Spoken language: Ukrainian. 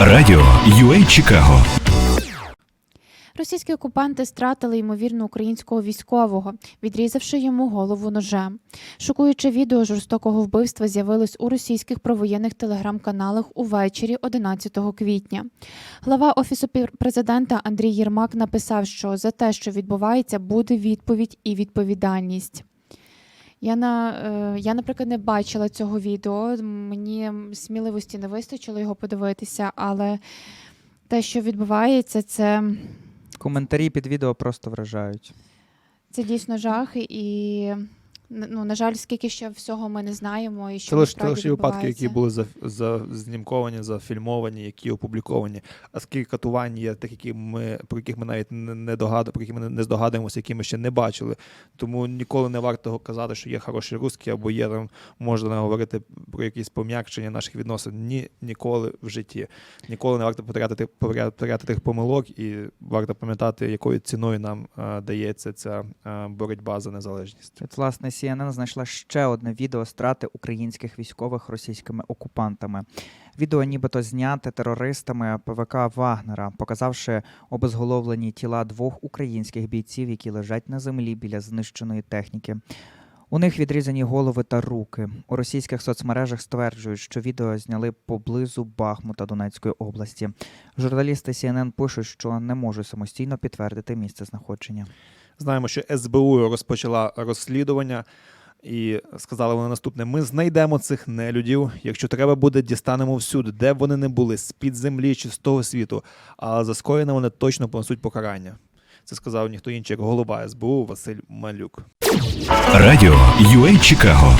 Радіо UA Чикаго Російські окупанти стратили ймовірно українського військового, відрізавши йому голову ножем. Шокуюче відео жорстокого вбивства з'явилось у російських провоєнних телеграм-каналах увечері 11 квітня. Глава офісу президента Андрій Єрмак написав, що за те, що відбувається, буде відповідь і відповідальність. Я на е, я, наприклад, не бачила цього відео. Мені сміливості не вистачило його подивитися, але те, що відбувається, це. Коментарі під відео просто вражають. Це дійсно жах, і ну, на жаль, скільки ще всього ми не знаємо, і що Це лише, лише випадки, які були за, за знімковані, зафільмовані, які опубліковані. А скільки катувань є тих, які ми про яких ми навіть не, не догад, про які ми не- здогадуємося, які ми ще не бачили. Тому ніколи не варто казати, що є хороші русські, або є там можна говорити про якісь пом'якшення наших відносин. Ні, ніколи в житті. Ніколи не варто потрапити потрапити тих помилок, і варто пам'ятати, якою ціною нам е, дається ця е, боротьба за незалежність. От, власне, CNN знайшла ще одне відео страти українських військових російськими окупантами. Відео нібито зняте терористами ПВК Вагнера, показавши обезголовлені тіла двох українських бійців, які лежать на землі біля знищеної техніки. У них відрізані голови та руки. У російських соцмережах стверджують, що відео зняли поблизу Бахмута Донецької області. Журналісти CNN пишуть, що не можуть самостійно підтвердити місце знаходження. Знаємо, що СБУ розпочала розслідування і сказали вони наступне: ми знайдемо цих нелюдів. Якщо треба буде, дістанемо всюди, де б вони не були, з-під землі чи з того світу. А за скоєне вони точно понесуть покарання. Це сказав ніхто інший, як голова СБУ Василь Малюк. Радіо UA Чикаго